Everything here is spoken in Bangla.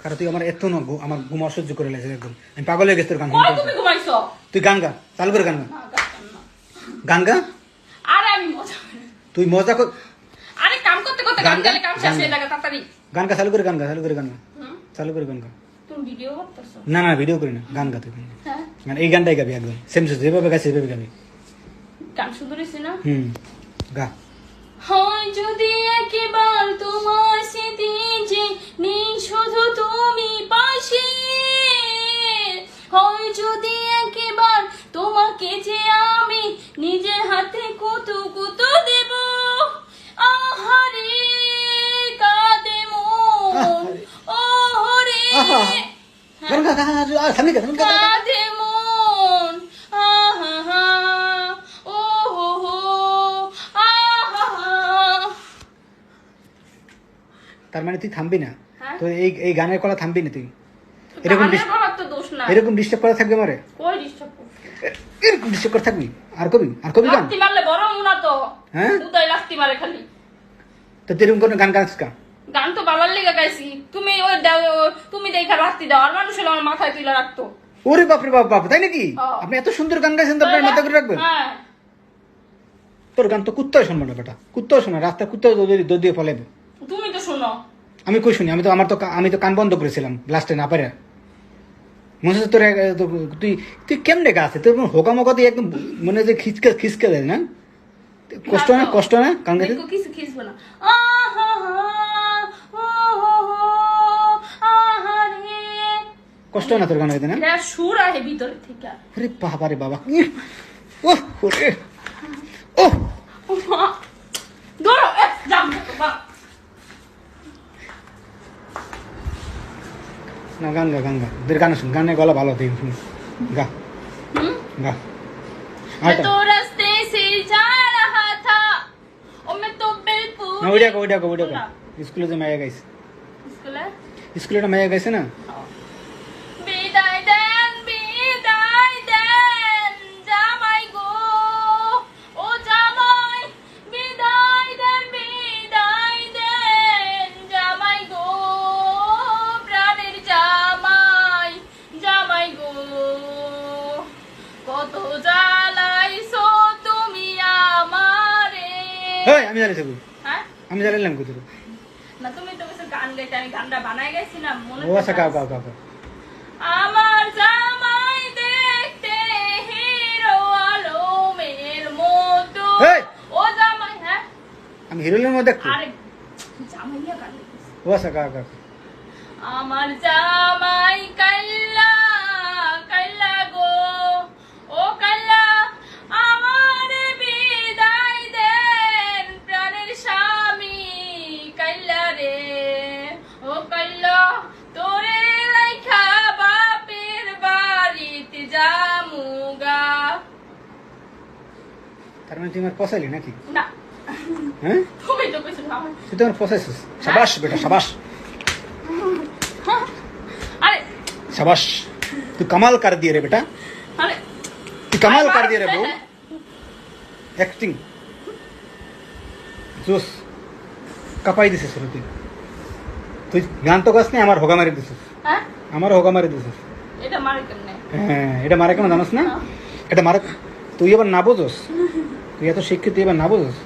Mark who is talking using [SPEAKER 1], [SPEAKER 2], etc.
[SPEAKER 1] কারণ তুই আমার এত না আমার ঘুম অসহ্য করে লাগছে একদম। আমি পাগল হয়ে গেছি তোর গান তুই গান গা চালু করে গান গা। গান গা?
[SPEAKER 2] আরে আমি মজা
[SPEAKER 1] তুই মজা কর
[SPEAKER 2] আরে কাম করতে করতে গান গেলে কাম শেষ হয়ে তাড়াতাড়ি।
[SPEAKER 1] গান গা চালু করে গান গা চালু করে গান গা। চালু করে গান গা।
[SPEAKER 2] তুমি ভিডিও করতেছো?
[SPEAKER 1] না না ভিডিও করি না। গান গা তুই
[SPEAKER 2] হ্যাঁ?
[SPEAKER 1] মানে এই গানটাই গাবি একদম। সেম যেভাবে গাছ সেভাবে গাবি।
[SPEAKER 2] গান না?
[SPEAKER 1] হুম। গা।
[SPEAKER 2] হয় যদি একবার তোমার কাঁদে মন।
[SPEAKER 1] আহা
[SPEAKER 2] ও হো হো
[SPEAKER 1] তার মানে তুই থামবি না?
[SPEAKER 2] হ্যাঁ?
[SPEAKER 1] তো এই এই গানের কলা থামবি না তুই? এরকম এরকম ডিস্টার্ব করা থাকবে আমারে? এরকম ডিস্টার্ব করে থাকবি? আর কবি? আর কবি গান?
[SPEAKER 2] মারলে বড় মুনা তো।
[SPEAKER 1] হ্যাঁ?
[SPEAKER 2] উদয় লাস্তি মারে খালি।
[SPEAKER 1] তো তুই এরকম কোনো গান গাছ কা?
[SPEAKER 2] গান তো বালার লেগে গাইছি। তুমি ওই তুমি দেখা লাস্তি দাও আর মানুষ আমার মাথায় তুলে রাখতো।
[SPEAKER 1] ওরে বাপরে বাপ বাপ তাই নাকি?
[SPEAKER 2] হ্যাঁ।
[SPEAKER 1] আপনি এত সুন্দর গান গাইছেন তো আপনার মাথা করে রাখবেন?
[SPEAKER 2] হ্যাঁ।
[SPEAKER 1] তোর গান তো কুত্তাও শুনব না বেটা কুত্তাও শোনা রাস্তা কুত্তাও দৌড় দিয়ে ফলাইবে।
[SPEAKER 2] তুমি তো শোনো।
[SPEAKER 1] আমি কই শুনি? আমি তো আমার তো আমি তো কান বন্ধ করেছিলাম লাস্টে না পারে মনে হচ্ছে তোর তুই তুই কেমনে গা আছে তোর হোকা মোকা দিয়ে একদম মনে হয় যে খিচকে খিচকে দেয় না? কষ্ট না কষ্ট না গাইতে
[SPEAKER 2] দেখো কিছু না।
[SPEAKER 1] কষ্ট না তোর গান গাইতে না?
[SPEAKER 2] সুর আহে ভিতরে থেকে।
[SPEAKER 1] আরে বাবা রে বাবা ও ওরে। ও
[SPEAKER 2] ধরো
[SPEAKER 1] না গান গা গান গা। দের গান শুন গানে গলা ভালো থেকে শুন। গা। গা।
[SPEAKER 2] তো রাস্তে সে যা রহা থা ও মে তো বিলকুল
[SPEAKER 1] না ওইটা কো ওইটা কো ওইটা কো স্কুলে যে মায়া গাইছে। স্কুলে? স্কুলে মায়া গাইছে না?
[SPEAKER 2] কত জ্বালাইছো তুমি আমারে?
[SPEAKER 1] হেই আমি জানি সবই
[SPEAKER 2] হ্যাঁ?
[SPEAKER 1] আমি জানিলাম কিছু
[SPEAKER 2] না তুমি তো কিছু গান গাইতে আমি গানটা বানাই গেছিলাম মনে
[SPEAKER 1] ও আচ্ছা গাও গাও গাও গাও।
[SPEAKER 2] আমার জামাই দেখতে হিরো আলমের মতো। ও জামাই হ্যাঁ?
[SPEAKER 1] আমি হিরোইনের মধ্যে
[SPEAKER 2] আরে জামাইয়া গান
[SPEAKER 1] ও আচ্ছা গাও গাও
[SPEAKER 2] আমার জামাই কাল্লা তার
[SPEAKER 1] মানে তুই আমার পসাইলি নাকি?
[SPEAKER 2] না।
[SPEAKER 1] হ্যাঁ? তুই তো আমার পসাইছিস সাবাস বেটা সাবাস। সাবাস তুই কামাল কার দিয়ে রে বেটা? তুই কামাল কার দিয়ে রে বউ? অ্যাক্টিং জোস। কাপাই দিছিস তুই। তুই গান তো গাছ নেই আমার হোগা মারি দিছিস।
[SPEAKER 2] হ্যাঁ?
[SPEAKER 1] আমার হোগা মারি দিছিস।
[SPEAKER 2] এটা মারে কেমনে?
[SPEAKER 1] হ্যাঁ এটা মারে কেন জানোস না? এটা মারে তুই এবার না বোঝোস? তুই এত শিক্ষিত তুই এবার না বোঝোস?